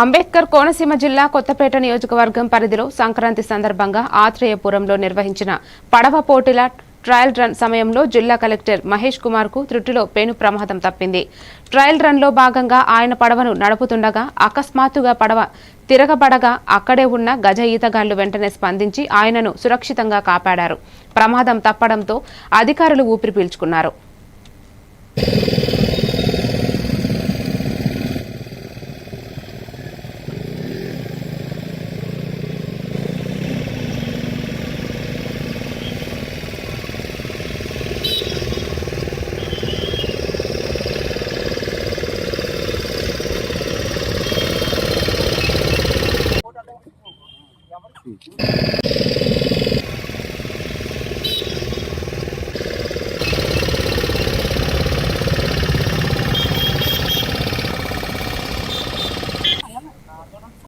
అంబేద్కర్ కోనసీమ జిల్లా కొత్తపేట నియోజకవర్గం పరిధిలో సంక్రాంతి సందర్భంగా ఆత్రేయపురంలో నిర్వహించిన పడవ పోటీల ట్రయల్ రన్ సమయంలో జిల్లా కలెక్టర్ మహేష్ కుమార్కు త్రుటిలో పేను ప్రమాదం తప్పింది. ట్రయల్ రన్లో భాగంగా ఆయన పడవను నడుపుతుండగా అకస్మాత్తుగా పడవ తిరగబడగా అక్కడే ఉన్న గజ ఈతగాళ్ళు వెంటనే స్పందించి ఆయనను సురక్షితంగా కాపాడారు. ప్రమాదం తప్పడంతో అధికారులు ఊపిరి పీల్చుకున్నారు. Hum.